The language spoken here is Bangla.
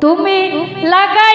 তুমি লাগাই